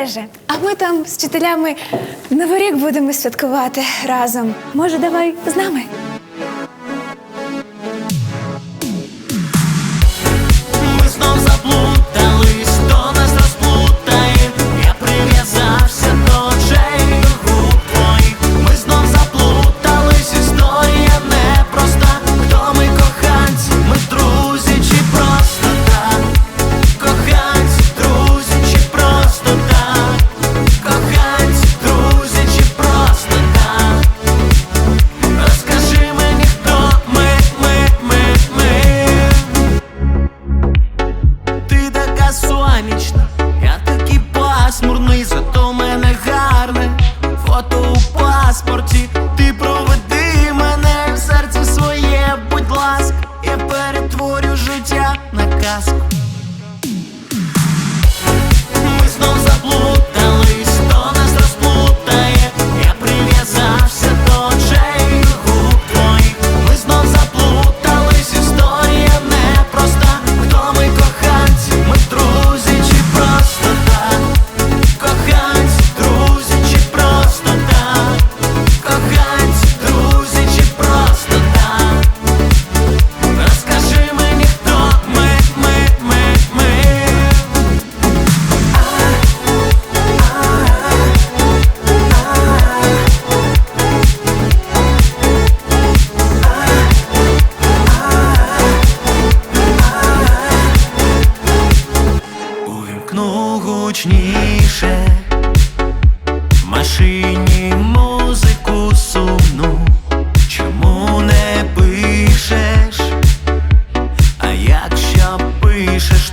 мережі. А ми там з вчителями новий рік будемо святкувати разом. Може, давай з нами. паспорті, ти проведи мене в серці своє, будь ласка, я перетворю життя на казку. гучніше, в машині музику сумну, чому не пишеш? А якщо пишеш?